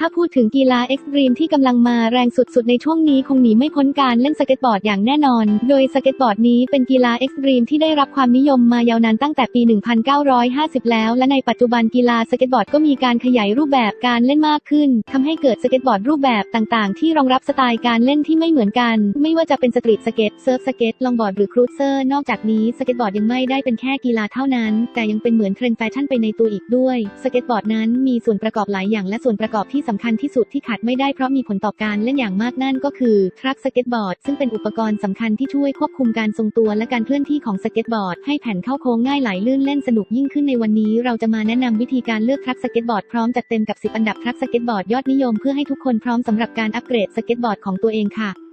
ถ้าพูดถึงกีฬาเอ็กซ์ตรีมที่กำลังมาแรงสุดๆ ในช่วงนี้คงหนีไม่พ้นการเล่นสเก็ตบอร์ดอย่างแน่นอน โดยสเก็ตบอร์ดนี้เป็นกีฬาเอ็กซ์ตรีมที่ได้รับความนิยมมายาวนานตั้งแต่ปี 1950 แล้ว และในปัจจุบันกีฬาสเก็ตบอร์ดก็มีการขยายรูปแบบการเล่นมากขึ้นทำให้เกิดสเก็ตบอร์ดรูปแบบต่างๆ ที่รองรับสไตล์การเล่นที่ไม่เหมือนกัน ไม่ว่าจะเป็นสตรีทสเก็ตเซิร์ฟสเก็ตลองบอร์ดหรือครูเซอร์นอกจากนี้สเก็ตบอร์ดยังไม่ได้เป็นแค่กีฬาเท่านั้น แต่ยังเป็นเหมือนเทรนด์แฟชั่นไปในตัวอีกด้วยสเก็ตบอร์ดนั้นมีส่วนประกอบหลายอย่างและส่วนประกอบที่สำคัญที่สุดที่ขาดไม่ได้เพราะมีผลต่อการเล่นอย่างมากนั่นก็คือทรัคสเก็ตบอร์ดซึ่งเป็นอุปกรณ์สำคัญที่ช่วยควบคุมการทรงตัวและการเคลื่อนที่ของสเก็ตบอร์ดให้แผ่นเข้าโค้งง่ายไหลลื่นเล่นสนุกยิ่งขึ้นในวันนี้ เราจะมาแนะนำวิธีการเลือกทรัคสเก็ตบอร์ดพร้อมจัดเต็มกับ 10 อันดับทรัคสเก็ตบอร์ดยอดนิยมเพื่อให้ทุกคนพร้อมสำหรับการอัปเกรดสเก็ตบอร์ดของตัวเองค่ะ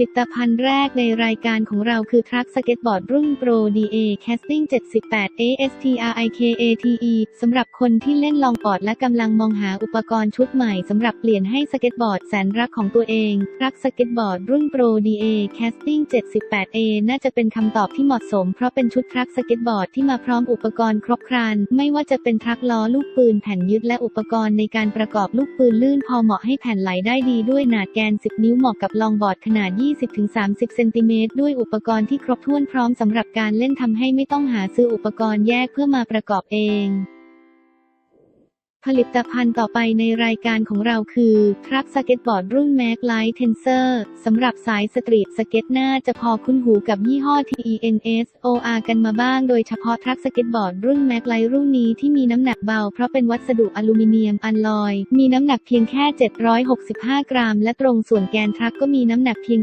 ลิตภัณฑ์แรกในรายการของเราคือทรัคสเก็ตบอร์ดรุ่น Pro DA Casting 78 ASTRIKATE สำหรับคนที่เล่นลองบอร์ดและกำลังมองหาอุปกรณ์ชุดใหม่สำหรับเปลี่ยนให้สเก็ตบอร์ดแสนรักของตัวเองทรัคสเก็ตบอร์ดรุ่น Pro DA Casting 78 A น่าจะเป็นคำตอบที่เหมาะสม เพราะเป็นชุดทรัคสเก็ตบอร์ดที่มาพร้อมอุปกรณ์ครบครัน ไม่ว่าจะเป็นทรัคล้อลูกปืนแผ่นยึดและอุปกรณ์ในการประกอบลูกปืนลื่นพอเหมาะให้แผ่นไหลได้ดีด้วยหนาดแกน 10 นิ้วเหมาะกับลองบอร์ดขนาด20-30 เซนติเมตรด้วยอุปกรณ์ที่ครบถ้วนพร้อมสำหรับการเล่นทำให้ไม่ต้องหาซื้ออุปกรณ์แยกเพื่อมาประกอบเอง ผลิตภัณฑ์ต่อไปในรายการของเราคือทรัคสเก็ตบอร์ดรุ่น Mag Light Tensor สำหรับสายสตรีทสเก็ตน่าจะพอคุ้นหูกับยี่ห้อ TENS OR กันมาบ้างโดยเฉพาะทรัคสเก็ตบอร์ดรุ่น Mag Light รุ่นนี้ที่มีน้ำหนักเบาเพราะเป็นวัสดุอลูมิเนียมอัลลอย มีน้ำหนักเพียงแค่ 765 กรัม และตรงส่วนแกนทรัคก็มีน้ำหนักเพียง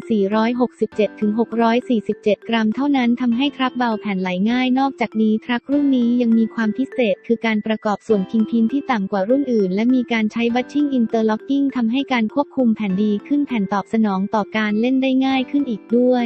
467-647 กรัม เท่านั้นทำให้ทรัคเบาแผ่นไหลง่าย นอกจากนี้ทรัครุ่นนี้ยังมีความพิเศษ คือการประกอบส่วนคิงพินที่ต่ำกว่ารุ่นอื่น และมีการใช้บัตชิ่งอินเตอร์ล็อกกิ้งทำให้การควบคุมแผ่นดีขึ้นแผ่นตอบสนองต่อการเล่นได้ง่ายขึ้นอีกด้วย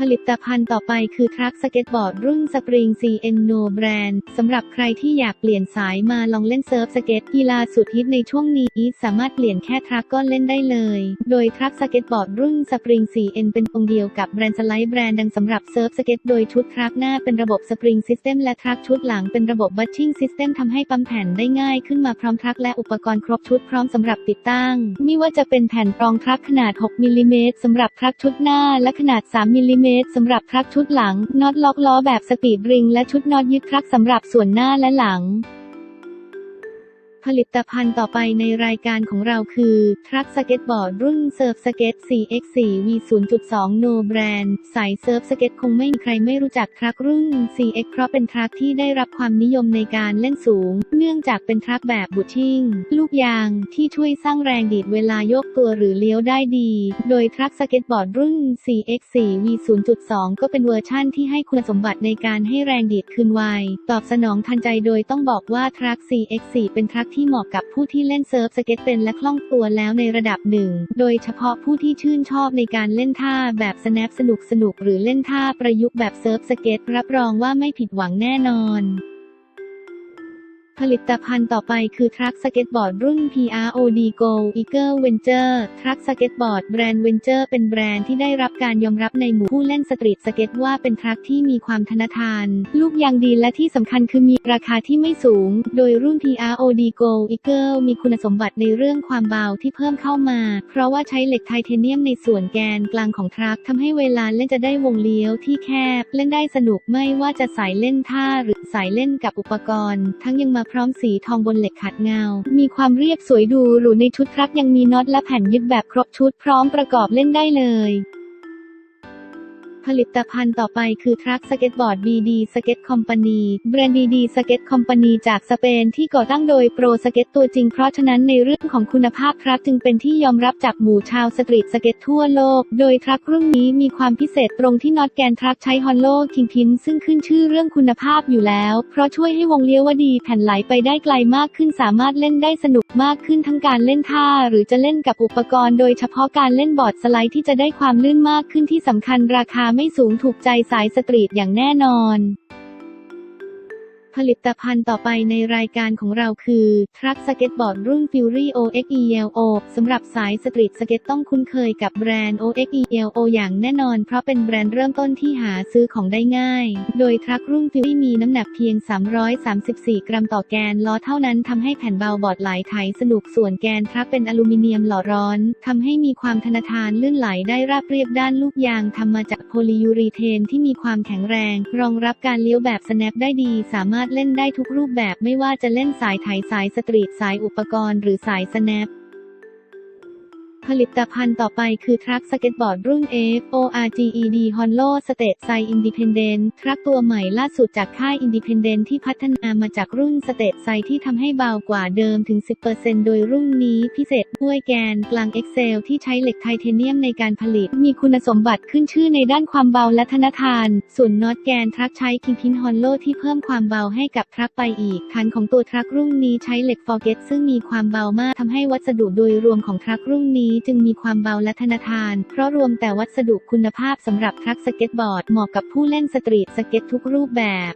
ผลิตภัณฑ์ต่อไปคือทรัคสเก็ตบอร์ดรุ่น Spring CN No Brand สำหรับใครที่อยากเปลี่ยนสายมาลองเล่นเซิร์ฟสเก็ตกีฬาสุดฮิตในช่วงนี้สามารถเปลี่ยนแค่ทรัคก็เล่นได้เลย โดยทรัคสเก็ตบอร์ดรุ่น Spring CN เป็นองค์เดียวกับแบรนด์สไลด์แบรนด์ดังสำหรับเซิร์ฟสเก็ตโดยชุดทรัคหน้าเป็นระบบ Spring System และทรัคชุดหลังเป็นระบบ Butching System ทำให้ปั๊มแผ่นได้ง่ายขึ้นมาพร้อมทรัคและอุปกรณ์ครบชุดพร้อมสำหรับติดตั้งไม่ว่าจะเป็นแผ่นรองทรัคขนาด 6 มิลลิเมตรสำหรับทรัคชุดหน้าและขนาด 3 มิลลิเมตรสำหรับครักชุดหลังน็อตล็อกล้อแบบสปีดริง และชุดน็อตยึดครักสำหรับส่วนหน้าและหลัง ผลิตภัณฑ์ต่อไปในรายการของเราคือ ทรัคสเก็ตบอร์ดรุ่นเซิร์ฟสเก็ต 4x4 v 0.2 No Brand สายเซิร์ฟสเก็ตคงไม่มีใครไม่รู้จักทรัครุ่น 4x เพราะเป็นทรัคที่ได้รับความนิยมในการเล่นสูง เนื่องจากเป็นทรัคแบบบูชิ่ง ลูกยางที่ช่วยสร้างแรงดีดเวลาโยกตัวหรือเลี้ยวได้ดี โดยทรัคสเก็ตบอร์ดรุ่น 4x4 v 0.2 ก็เป็นเวอร์ชั่นที่ให้คุณสมบัติในการให้แรงดีดคืนไวตอบสนองทันใจโดยต้องบอกว่าทรัค 4x4 เป็นทรัคที่เหมาะกับผู้ที่เล่นเซิร์ฟสเก็ตเป็นและคล่องตัวแล้วในระดับหนึ่ง โดยเฉพาะผู้ที่ชื่นชอบในการเล่นท่าแบบสแนปสนุกสนุกหรือเล่นท่าประยุกต์แบบเซิร์ฟสเก็ตรับรองว่าไม่ผิดหวังแน่นอน ผลิตภัณฑ์ต่อไปคือทรัคสเก็ตบอร์ดรุ่น PROD Go Eagle Venture ทรัคสเก็ตบอร์ดแบรนด์ Venture เป็นแบรนด์ที่ได้รับการยอมรับในหมู่ผู้เล่นสตรีทสเก็ตว่าเป็นทรัคที่มีความทนทาน ลูกยางดีและที่สำคัญคือมีราคาที่ไม่สูง โดยรุ่น PROD Go Eagle มีคุณสมบัติในเรื่องความเบาที่เพิ่มเข้ามา เพราะว่าใช้เหล็กไทเทเนียมในส่วนแกนกลางของทรัคทำให้เวลาเล่นจะได้วงเลี้ยวที่แคบ เล่นได้สนุกไม่ว่าจะสายเล่นท่าหรือสายเล่นกับอุปกรณ์ ทั้งยังมาพร้อมสีทองบนเหล็กขัดเงา มีความเรียบสวยดูหรูในชุดครับยังมีน็อตและแผ่นยึดแบบครบชุดพร้อมประกอบเล่นได้เลย ผลิตภัณฑ์ต่อไปคือทรัคสเก็ตบอร์ด BD Skate Company แบรนด์ BD Skate Company จากสเปนที่ก่อตั้งโดยโปรสเก็ตตัวจริงเพราะฉะนั้นในเรื่องของคุณภาพทรัคจึงเป็นที่ยอมรับจากหมู่ชาวสตรีทสเก็ตทั่วโลก โดยทรัครุ่นนี้มีความพิเศษตรงที่น็อตแกนทรัคใช้ฮอลโลคิงพินซึ่งขึ้นชื่อเรื่องคุณภาพอยู่แล้ว เพราะช่วยให้วงเลี้ยววดีแผ่นไหลไปได้ไกลมากขึ้นสามารถเล่นได้สนุกมากขึ้นทั้งการเล่นท่า หรือจะเล่นกับอุปกรณ์โดยเฉพาะการเล่นบอร์ดสไลด์ที่จะได้ความลื่นมากขึ้นที่สำคัญราคาไม่สูงถูกใจสายสตรีทอย่างแน่นอน ผลิตภัณฑ์ต่อไปในรายการของเราคือ ทรัคสเก็ตบอร์ดรุ่น Fury OXELO สำหรับสายสตรีทสเก็ตต้องคุ้นเคยกับแบรนด์ OXELO อย่างแน่นอน เพราะเป็นแบรนด์เริ่มต้นที่หาซื้อของได้ง่าย โดยทรัครุ่น Fury มีน้ำหนักเพียง 334 กรัมต่อแกนล้อเท่านั้นทำให้แผ่นเบาบอร์ดไหลไถสนุกส่วนแกนทรัคเป็นอลูมิเนียมหล่อร้อนทำให้มีความทนทานลื่นไหลได้ราบเรียบด้านลูกยางทำมาจากโพลียูรีเทนที่มีความแข็งแรง รองรับการเลี้ยวแบบ snap ได้ดีสามารถเล่นได้ทุกรูปแบบไม่ว่าจะเล่นสายไถสายสตรีทสายอุปกรณ์หรือสาย snap ผลิตภัณฑ์ต่อไปคือทรัคสเก็ตบอร์ดรุ่น F O R G E D Honlo State Size Independent ทรัคตัวใหม่ล่าสุดจากค่าย Independent ที่พัฒนามาจากรุ่น State Size ที่ทำให้เบากว่าเดิมถึง 10%โดยรุ่นนี้พิเศษ ด้วยแกนกลาง Excel ที่ใช้เหล็กไทเทเนียมในการผลิต มีคุณสมบัติขึ้นชื่อในด้านความเบาและทนทาน ส่วนน็อตแกนทรัคใช้คิงพินฮอนโลที่เพิ่มความเบาให้กับทรัคไปอีกฐานของตัวทรัครุ่นนี้ใช้เหล็กฟอร์เกตซึ่งมีความเบามากทำให้วัสดุโดยรวมของทรัครุ่นนี้จึงมีความเบาและทนทาน เพราะรวมแต่วัสดุคุณภาพสำหรับทรัคสเก็ตบอร์ดเหมาะกับผู้เล่นสตรีทสเก็ตทุกรูปแบบ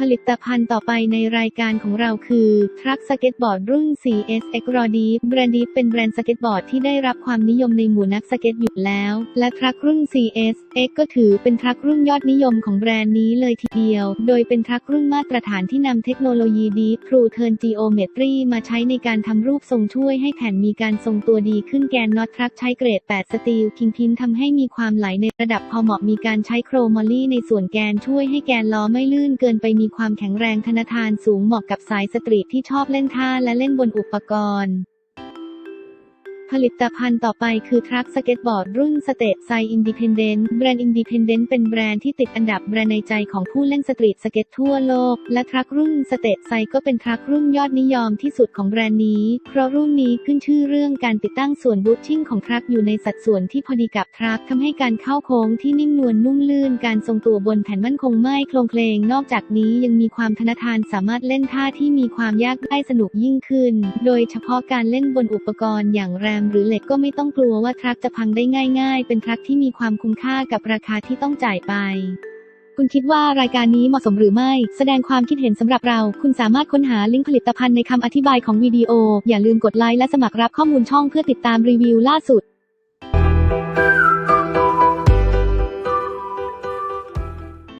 ผลิตภัณฑ์ต่อไปในรายการของเราคือ ทรัคสเก็ตบอร์ดรุ่น CS X r o d e e p แบรนด์ดีเป็นแบรนด์สเก็ตบอร์ดที่ได้รับความนิยมในหมู่นักสเก็ตอยู่แล้ว และทรัครุ่น CS X ก็ถือเป็นทรัครุ่นยอดนิยมของแบรนด์นี้เลยทีเดียว โดยเป็นทรัครุ่นมาตรฐานที่นำเทคโนโลยี Deep True Turn Geometry มาใช้ในการทำรูปทรงช่วยให้แผ่นมีการทรงตัวดีขึ้นแกนน็อตทรัคใช้เกรด 8 สตีลคิงพินทำให้มีความไหลในระดับพอเหมาะมีการใช้โครมอลลี่ในส่วนแกนช่วยให้แกนล้อไม่ลื่นเกินไปมีความแข็งแรงธนทานสูงเหมาะกับสายสตรีทที่ชอบเล่นท่าและเล่นบนอุปกรณ์ ผลิตภัณฑ์ต่อไปคือทรัคสเก็ตบอร์ดรุ่นสเต t ไซอินดิเพนเดนต์แบรนด์อินดิเพนเดนต์เป็นแบรนด์ที่ติดอันดับแบรนด์ในใจของผู้เล่นสตรีทสเก็ตทั่วโลก และทรัครุ่นสเต t ไซก็เป็นทรัครุ่นยอดนิยมที่สุดของแบรนด์นี้ เพราะรุ่นนี้ขึ้นชื่อเรื่องการติดตั้งส่วนบูทชิ่งของทรัคอยู่ในสัดส่วนที่พอดีกับทรัคทำให้การเข้าโค้งที่นิ่มนวลนุ่มลื่น การทรงตัวบนแผ่นมั่นคงไม่โคลงเคลงนอกจากนี้ยังมีความทนทานสามารถเล่นท่าที่มีความยากได้สนุกยิ่งขึ้น โดยเฉพาะการเล่นบนอุปกรณ์อย่างแรมหรือเหล็กก็ไม่ต้องกลัวว่าทรัคจะพังได้ง่าย ๆ เป็นทรัคที่มีความคุ้มค่ากับราคาที่ต้องจ่ายไป คุณคิดว่ารายการนี้เหมาะสมหรือไม่ แสดงความคิดเห็นสำหรับเรา คุณสามารถค้นหาลิงก์ผลิตภัณฑ์ในคำอธิบายของวิดีโอ อย่าลืมกดไลค์และสมัครรับข้อมูลช่องเพื่อติดตามรีวิวล่าสุด